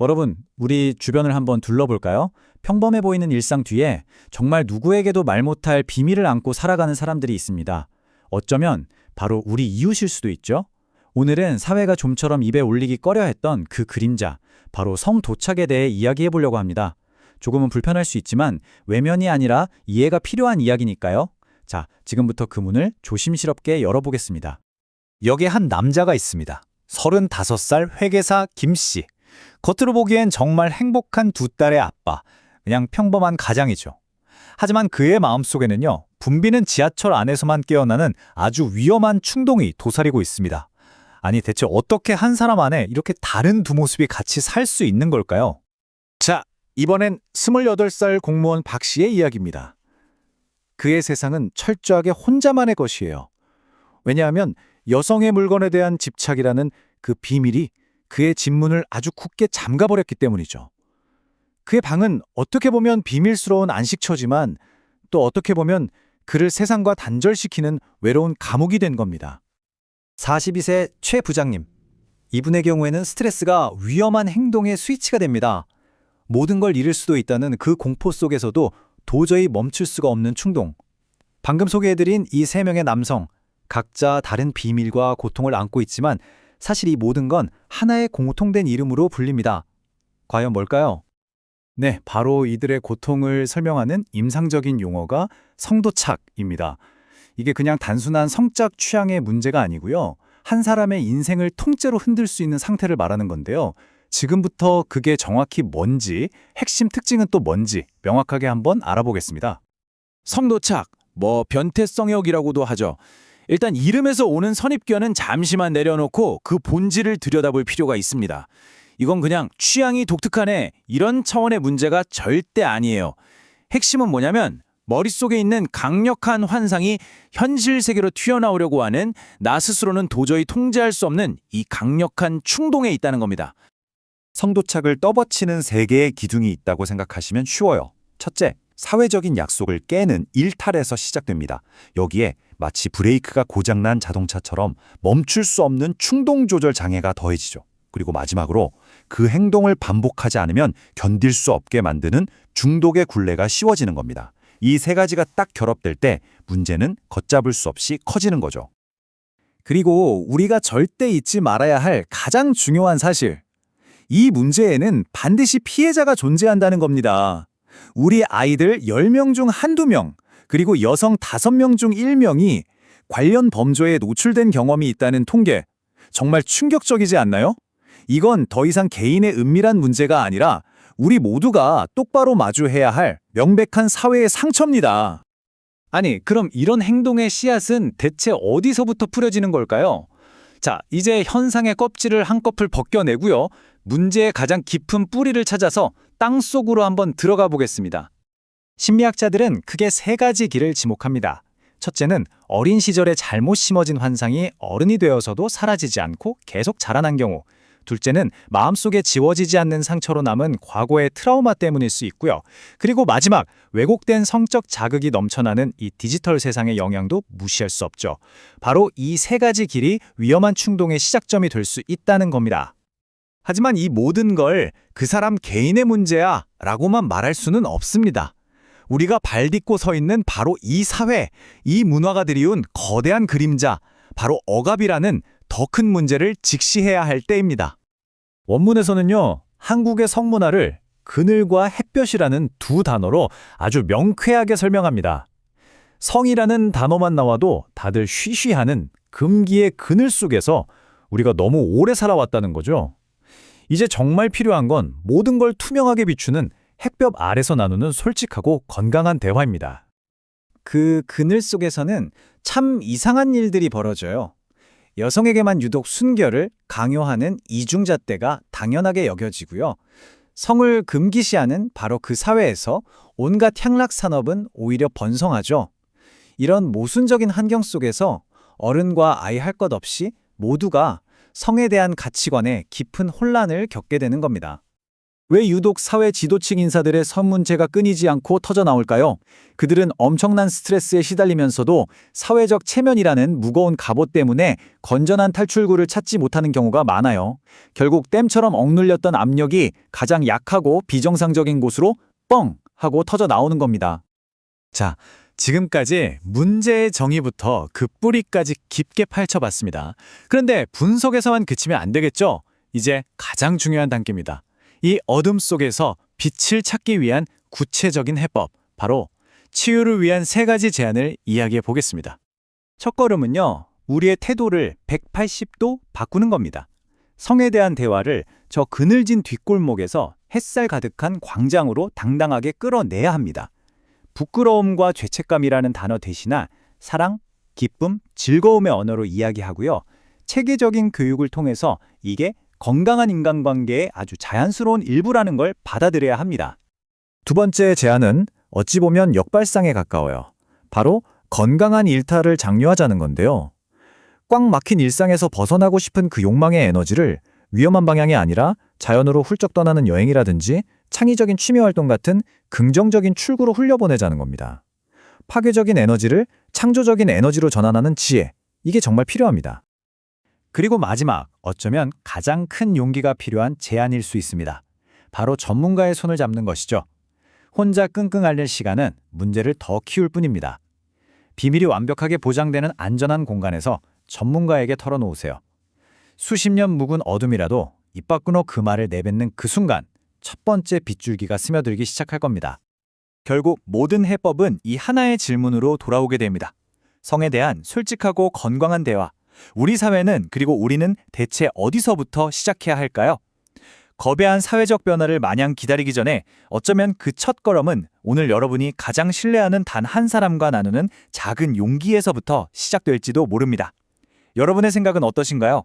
여러분, 우리 주변을 한번 둘러볼까요? 평범해 보이는 일상 뒤에 정말 누구에게도 말 못할 비밀을 안고 살아가는 사람들이 있습니다. 어쩌면 바로 우리 이웃일 수도 있죠? 오늘은 사회가 좀처럼 입에 올리기 꺼려 했던 그 그림자, 바로 성도착에 대해 이야기해 보려고 합니다. 조금은 불편할 수 있지만 외면이 아니라 이해가 필요한 이야기니까요. 자, 지금부터 그 문을 조심스럽게 열어보겠습니다. 여기에 한 남자가 있습니다. 35살 회계사 김 씨. 겉으로 보기엔 정말 행복한 두 딸의 아빠. 그냥 평범한 가장이죠. 하지만 그의 마음속에는요. 붐비는 지하철 안에서만 깨어나는 아주 위험한 충동이 도사리고 있습니다. 아니 대체 어떻게 한 사람 안에 이렇게 다른 두 모습이 같이 살 수 있는 걸까요? 자, 이번엔 28살 공무원 박 씨의 이야기입니다. 그의 세상은 철저하게 혼자만의 것이에요. 왜냐하면 여성의 물건에 대한 집착이라는 그 비밀이 그의 집문을 아주 굳게 잠가버렸기 때문이죠. 그의 방은 어떻게 보면 비밀스러운 안식처지만 또 어떻게 보면 그를 세상과 단절시키는 외로운 감옥이 된 겁니다. 42세 최 부장님. 이분의 경우에는 스트레스가 위험한 행동의 스위치가 됩니다. 모든 걸 잃을 수도 있다는 그 공포 속에서도 도저히 멈출 수가 없는 충동. 방금 소개해드린 이 세 명의 남성, 각자 다른 비밀과 고통을 안고 있지만 사실 이 모든 건 하나의 공통된 이름으로 불립니다. 과연 뭘까요? 네, 바로 이들의 고통을 설명하는 임상적인 용어가 성도착입니다. 이게 그냥 단순한 성적 취향의 문제가 아니고요. 한 사람의 인생을 통째로 흔들 수 있는 상태를 말하는 건데요. 지금부터 그게 정확히 뭔지, 핵심 특징은 또 뭔지 명확하게 한번 알아보겠습니다. 성도착, 뭐 변태성역이라고도 하죠. 일단 이름에서 오는 선입견은 잠시만 내려놓고 그 본질을 들여다볼 필요가 있습니다. 이건 그냥 취향이 독특하네 이런 차원의 문제가 절대 아니에요. 핵심은 뭐냐면 머릿속에 있는 강력한 환상이 현실 세계로 튀어나오려고 하는 나 스스로는 도저히 통제할 수 없는 이 강력한 충동에 있다는 겁니다. 성도착을 떠받치는 세 개의 기둥이 있다고 생각하시면 쉬워요. 첫째, 사회적인 약속을 깨는 일탈에서 시작됩니다. 여기에 마치 브레이크가 고장난 자동차처럼 멈출 수 없는 충동 조절 장애가 더해지죠. 그리고 마지막으로 그 행동을 반복하지 않으면 견딜 수 없게 만드는 중독의 굴레가 씌워지는 겁니다. 이 세 가지가 딱 결합될 때 문제는 걷잡을 수 없이 커지는 거죠. 그리고 우리가 절대 잊지 말아야 할 가장 중요한 사실. 이 문제에는 반드시 피해자가 존재한다는 겁니다. 우리 아이들 10명 중 한두 명, 그리고 여성 5명 중 1명이 관련 범죄에 노출된 경험이 있다는 통계. 정말 충격적이지 않나요? 이건 더 이상 개인의 은밀한 문제가 아니라 우리 모두가 똑바로 마주해야 할 명백한 사회의 상처입니다. 아니, 그럼 이런 행동의 씨앗은 대체 어디서부터 풀어지는 걸까요? 자, 이제 현상의 껍질을 한꺼풀 벗겨내고요. 문제의 가장 깊은 뿌리를 찾아서 땅 속으로 한번 들어가 보겠습니다. 심리학자들은 크게 세 가지 길을 지목합니다. 첫째는 어린 시절에 잘못 심어진 환상이 어른이 되어서도 사라지지 않고 계속 자라난 경우. 둘째는 마음속에 지워지지 않는 상처로 남은 과거의 트라우마 때문일 수 있고요. 그리고 마지막, 왜곡된 성적 자극이 넘쳐나는 이 디지털 세상의 영향도 무시할 수 없죠. 바로 이 세 가지 길이 위험한 충동의 시작점이 될 수 있다는 겁니다. 하지만 이 모든 걸 그 사람 개인의 문제야 라고만 말할 수는 없습니다. 우리가 발 딛고 서 있는 바로 이 사회, 이 문화가 들이운 거대한 그림자, 바로 억압이라는 더 큰 문제를 직시해야 할 때입니다. 원문에서는요, 한국의 성문화를 그늘과 햇볕이라는 두 단어로 아주 명쾌하게 설명합니다. 성이라는 단어만 나와도 다들 쉬쉬하는 금기의 그늘 속에서 우리가 너무 오래 살아왔다는 거죠. 이제 정말 필요한 건 모든 걸 투명하게 비추는 햇볕 아래서 나누는 솔직하고 건강한 대화입니다. 그 그늘 속에서는 참 이상한 일들이 벌어져요. 여성에게만 유독 순결을 강요하는 이중잣대가 당연하게 여겨지고요. 성을 금기시하는 바로 그 사회에서 온갖 향락 산업은 오히려 번성하죠. 이런 모순적인 환경 속에서 어른과 아이 할 것 없이 모두가 성에 대한 가치관에 깊은 혼란을 겪게 되는 겁니다. 왜 유독 사회 지도층 인사들의 선 문제가 끊이지 않고 터져 나올까요? 그들은 엄청난 스트레스에 시달리면서도 사회적 체면이라는 무거운 갑옷 때문에 건전한 탈출구를 찾지 못하는 경우가 많아요. 결국 댐처럼 억눌렸던 압력이 가장 약하고 비정상적인 곳으로 뻥 하고 터져 나오는 겁니다. 자, 지금까지 문제의 정의부터 그 뿌리까지 깊게 파헤쳐봤습니다. 그런데 분석에서만 그치면 안 되겠죠? 이제 가장 중요한 단계입니다. 이 어둠 속에서 빛을 찾기 위한 구체적인 해법, 바로 치유를 위한 세 가지 제안을 이야기해 보겠습니다. 첫 걸음은요, 우리의 태도를 180도 바꾸는 겁니다. 성에 대한 대화를 저 그늘진 뒷골목에서 햇살 가득한 광장으로 당당하게 끌어내야 합니다. 부끄러움과 죄책감이라는 단어 대신에 사랑, 기쁨, 즐거움의 언어로 이야기하고요. 체계적인 교육을 통해서 이게 건강한 인간관계의 아주 자연스러운 일부라는 걸 받아들여야 합니다. 두 번째 제안은 어찌 보면 역발상에 가까워요. 바로 건강한 일탈을 장려하자는 건데요. 꽉 막힌 일상에서 벗어나고 싶은 그 욕망의 에너지를 위험한 방향이 아니라 자연으로 훌쩍 떠나는 여행이라든지 창의적인 취미 활동 같은 긍정적인 출구로 흘려보내자는 겁니다. 파괴적인 에너지를 창조적인 에너지로 전환하는 지혜, 이게 정말 필요합니다. 그리고 마지막, 어쩌면 가장 큰 용기가 필요한 제안일 수 있습니다. 바로 전문가의 손을 잡는 것이죠. 혼자 끙끙 앓는 시간은 문제를 더 키울 뿐입니다. 비밀이 완벽하게 보장되는 안전한 공간에서 전문가에게 털어놓으세요. 수십 년 묵은 어둠이라도 입 밖으로 그 말을 내뱉는 그 순간 첫 번째 빗줄기가 스며들기 시작할 겁니다. 결국 모든 해법은 이 하나의 질문으로 돌아오게 됩니다. 성에 대한 솔직하고 건강한 대화. 우리 사회는 그리고 우리는 대체 어디서부터 시작해야 할까요? 거대한 사회적 변화를 마냥 기다리기 전에 어쩌면 그 첫 걸음은 오늘 여러분이 가장 신뢰하는 단 한 사람과 나누는 작은 용기에서부터 시작될지도 모릅니다. 여러분의 생각은 어떠신가요?